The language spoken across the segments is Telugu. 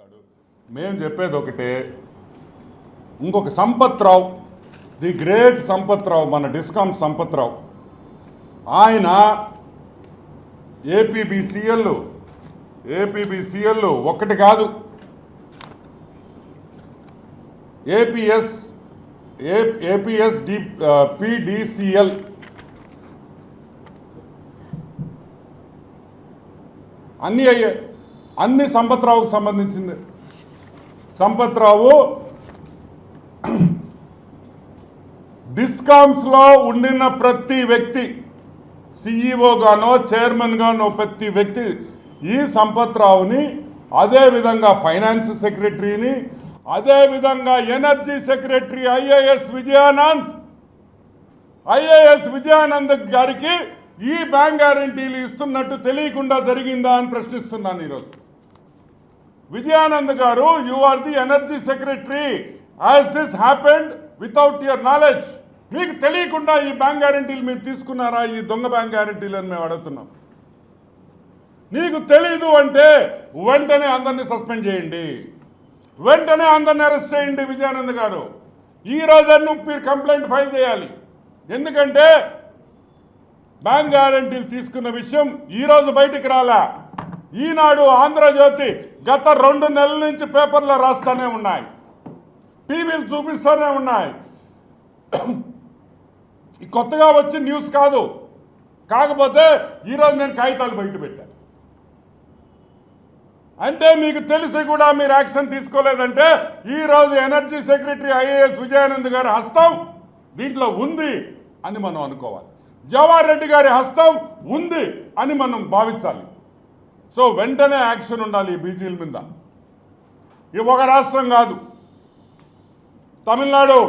చేస్తాడు. మేము చెప్పేది ఒకటే ఇంకొక సంపత్రావు ది గ్రేట్ సంపత్రావు మన డిస్కామ్ సంపత్ రావు ఆయన ఏపీబీసీఎల్ ఏపీబీసీఎల్ ఒక్కటి కాదు. ఏపీఎస్ ఏపీఎస్ డి పిడిసిఎల్ అన్నీ అయ్యాయి అన్ని సంపత్రావుకు సంబంధించింది. సంపత్రావు డిస్కామ్స్లో ఉండిన ప్రతి వ్యక్తి సిఇఓ చైర్మన్గానో ప్రతి వ్యక్తి ఈ సంపత్రావుని అదేవిధంగా ఫైనాన్స్ సెక్రటరీని అదేవిధంగా energy secretary IAS Vijayanand IAS Vijayanand గారికి ఈ బ్యాంక్ గ్యారంటీలు ఇస్తున్నట్టు తెలియకుండా జరిగిందా అని ప్రశ్నిస్తున్నాను ఈరోజు. విజయానంద్ గారు you are the energy secretary as this happened without your knowledge మీకు తెలియకుండా ఈ బ్యాంక్ గ్యారంటీలు మీరు తీసుకున్నారా? ఈ దొంగ బ్యాంక్ గ్యారంటీలు అని మేము అడుగుతున్నాం. నీకు తెలీదు అంటే వెంటనే అందరినీ సస్పెండ్ చేయండి. వెంటనే అందరిని అరెస్ట్ చేయండి విజయానంద్ గారు. ఈ రోజు మీరు కంప్లైంట్ ఫైల్ చేయాలి. ఎందుకంటే బ్యాంక్ గ్యారంటీలు తీసుకున్న విషయం ఈ రోజు బయటికి రాలా. ఈనాడు ఆంధ్రజ్యోతి గత రెండు నెలల నుంచి పేపర్లో రాస్తూనే ఉన్నాయి. టీవీలు చూపిస్తూనే ఉన్నాయి. కొత్తగా వచ్చిన న్యూస్ కాదు. కాకపోతే ఈరోజు నేను కాగితాలు బయట పెట్టాను అంటే మీకు తెలిసి కూడా మీరు యాక్షన్ తీసుకోలేదంటే ఈరోజు ఎనర్జీ సెక్రటరీ ఐఏఎస్ విజయానంద్ గారి హస్తం దీంట్లో ఉంది అని మనం అనుకోవాలి. జవహర్ రెడ్డి గారి హస్తం ఉంది అని మనం భావించాలి. సో వెంటనే యాక్షన్ ఉండాలి ఈ బీజీల మీద. ఇది ఒక రాష్ట్రం కాదు. తమిళనాడు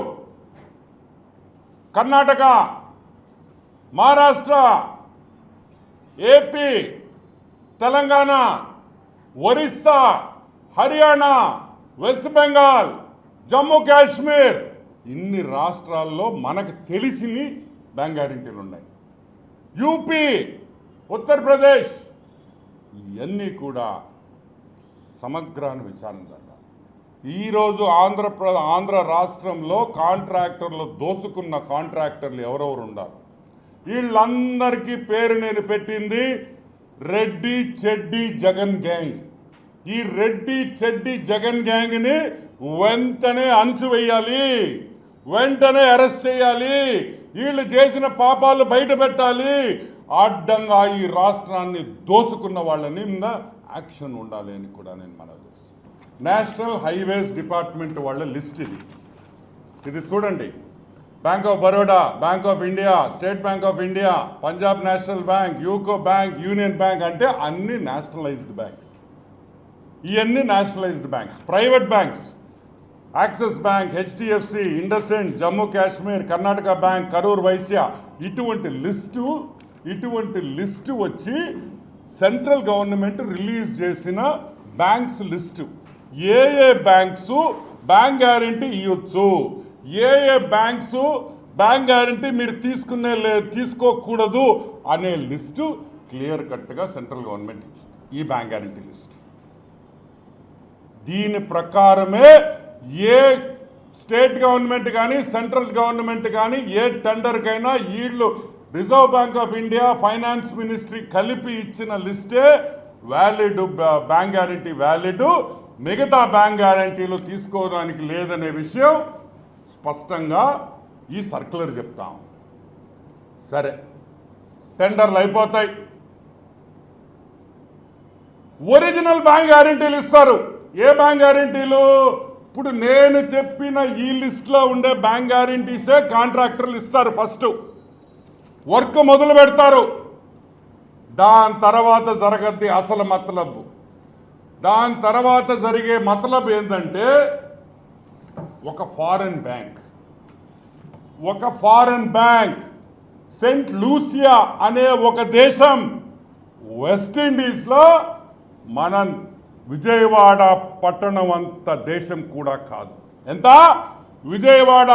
కర్ణాటక మహారాష్ట్ర ఏపీ తెలంగాణ ఒరిస్సా హర్యానా వెస్ట్ బెంగాల్ జమ్మూ కాశ్మీర్ ఇన్ని రాష్ట్రాల్లో మనకు తెలిసిని బ్యాంక్ గ్యారెంటీలు ఉన్నాయి. యూపీ ఉత్తరప్రదేశ్ ఇవన్నీ కూడా సమగ్రాన్ని విచారణ జరగాలి. ఈరోజు ఆంధ్రప్ర ఆంధ్ర రాష్ట్రంలో కాంట్రాక్టర్లు దోసుకున్న కాంట్రాక్టర్లు ఎవరెవరు ఉన్నారు వీళ్ళందరికీ పేరు నేను పెట్టింది రెడ్డి చెడ్డి జగన్ గ్యాంగ్. ఈ రెడ్డి చెడ్డి జగన్ గ్యాంగ్ని వెంటనే అణచివేయాలి వెంటనే అరెస్ట్ చేయాలి. వీళ్ళు చేసిన పాపాలు బయట పెట్టాలి. అడ్డంగా ఈ రాష్ట్రాన్ని దోసుకున్న వాళ్ళ మీద యాక్షన్ ఉండాలి అని కూడా నేను మనవి చేస్తాను నేషనల్ హైవేస్ డిపార్ట్మెంట్ వాళ్ళ లిస్ట్ ఇది. ఇది చూడండి. Bank of Baroda Bank of India State Bank of India Punjab National Bank UCO Bank Union Bank అంటే అన్ని నేషనలైజ్డ్ బ్యాంక్స్ ఇవన్నీ nationalized banks private banks Axis Bank HDFC IndusInd Jammu Kashmir Karnataka Bank Karur Vysya ఇటువంటి లిస్టు ఇటువంటి లిస్టు వచ్చి సెంట్రల్ గవర్నమెంట్ రిలీజ్ చేసిన బ్యాంక్స్ లిస్టు. ఏ ఏ బ్యాంక్స్ బ్యాంక్ గ్యారంటీ ఇవ్వచ్చు? ఏ ఏ బ్యాంక్స్ బ్యాంక్ గ్యారంటీ మీరు తీసుకునే లే తీసుకోకూడదు అనే లిస్టు క్లియర్ కట్గా సెంట్రల్ గవర్నమెంట్ ఇచ్చింది. ఈ బ్యాంక్ గ్యారంటీ లిస్ట్. దీని ప్రకారమే ఏ స్టేట్ గవర్నమెంట్ కానీ సెంట్రల్ గవర్నమెంట్ కానీ ఏ టెండర్కైనా వీళ్ళు Reserve Bank of India finance ministry కలిపి ఇచ్చిన లిస్టే వ్యాలిడ్ బ్యాంక్ గ్యారంటీ వ్యాలిడ్ మిగతా బ్యాంక్ గ్యారంటీలు తీసుకోవడానికి లేదనే విషయం స్పష్టంగా ఈ సర్క్యులర్ చెప్తాం. సరే టెండర్లు అయిపోతాయి. ఒరిజినల్ బ్యాంక్ గ్యారంటీలు ఇస్తారు. ఏ బ్యాంక్ గ్యారంటీలు ఇప్పుడు నేను చెప్పిన ఈ లిస్ట్లో ఉండే బ్యాంక్ గ్యారంటీసే కాంట్రాక్టర్లు ఇస్తారు ఫస్ట్ వర్క్ మొదలు పెడతారు. దాని తర్వాత జరగద్ది అసలు మతలబు. దాని తర్వాత జరిగే మతలబు ఏంటంటే ఒక ఫారెన్ బ్యాంక్. ఒక ఫారెన్ బ్యాంక్ సెంట్ లూసియా అనే ఒక దేశం వెస్టిండీస్లో మన విజయవాడ పట్టణం అంత దేశం కూడా కాదు. ఎంత? విజయవాడ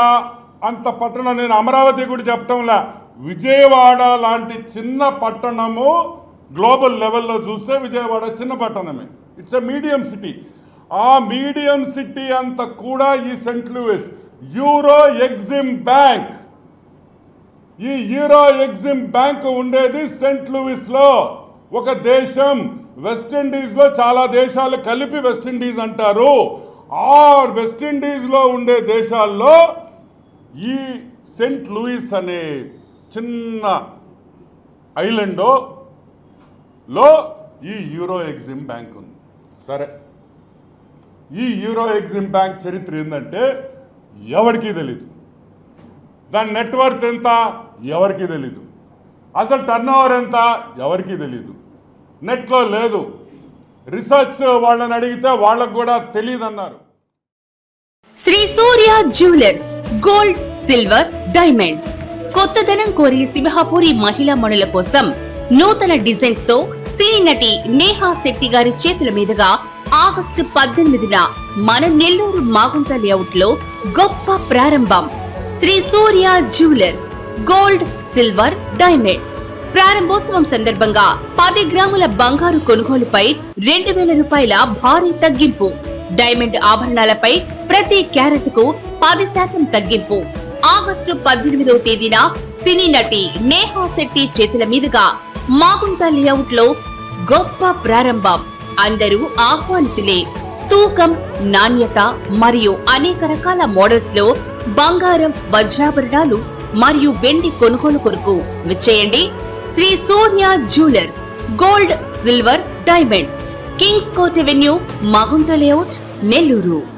అంత పట్టణం నేను అమరావతి కూడా చెప్పటంలా. విజయవాడ లాంటి చిన్న పట్టణము గ్లోబల్ లెవెల్లో చూస్తే విజయవాడ చిన్న పట్టణమే. ఇట్స్ ఎ మీడియం సిటీ ఆ మీడియం సిటీ అంత కూడా ఈ Saint Louis euro Exim bank ఈ యూరో ఎగ్జిమ్ బ్యాంక్ ఉండేది సెంట్ లూయిస్లో ఒక దేశం వెస్టిండీస్లో చాలా దేశాలు కలిపి వెస్టిండీస్ అంటారు. ఆ వెస్టిండీస్లో ఉండే దేశాల్లో ఈ సెంట్ లూయిస్ అనే చిన్న ఐలాండో లో ఈ యూరో ఎగ్జిమ్ బ్యాంక్ ఉంది. సరే. ఈ యూరో ఎగ్జిమ్ బ్యాంక్ చరిత్ర ఏంటంటే ఎవరికీ తెలీదు. దాని నెట్వర్క్ ఎంత? ఎవరికీ తెలీదు. అసలు టర్న్ ఓవర్ ఎంత? ఎవరికీ తెలీదు. నెట్లో లేదు. రీసెర్చ్ వాళ్ళని అడిగితే వాళ్ళకు కూడా తెలియదు అన్నారు Sri Surya jewellers gold silver diamonds. కొత్తదనం కోరి సింహాపురి మహిళా మణుల కోసం నూతన డిజైన్స్తో సినీ నటి నేహా శెట్టి గారి చేతుల మీదుగా ఆగస్టు పద్దెనిమిదిన మన నెల్లూరు మాగుంట లేఅవుట్లో గొప్ప ప్రారంభం. Sri Surya jewellers gold silver diamonds. ప్రారంభోత్సవం సందర్భంగా పది గ్రాముల బంగారు కొనుగోలుపై రెండు వేల రూపాయల భారీ తగ్గింపు. డైమండ్ ఆభరణాలపై ప్రతి క్యారెట్కు పది శాతం తగ్గింపు. ఆగస్టు పద్దెనిమిదవ తేదీన సినీ నటి నేహా శెట్టి చేతుల మీదుగా మాగుంట లేఅవుట్లో గొప్ప ప్రారంభం. అందరూ ఆహ్వానితులే. తూకం నాణ్యత మరియు అనేక రకాల మోడల్స్లో బంగారం వజ్రాభరణాలు మరియు వెండి కొనుగోలు కొరకు విచ్చేయండి. Sri Surya jewellers gold silver diamonds. Kings Court Avenue Magunta layout Nellore.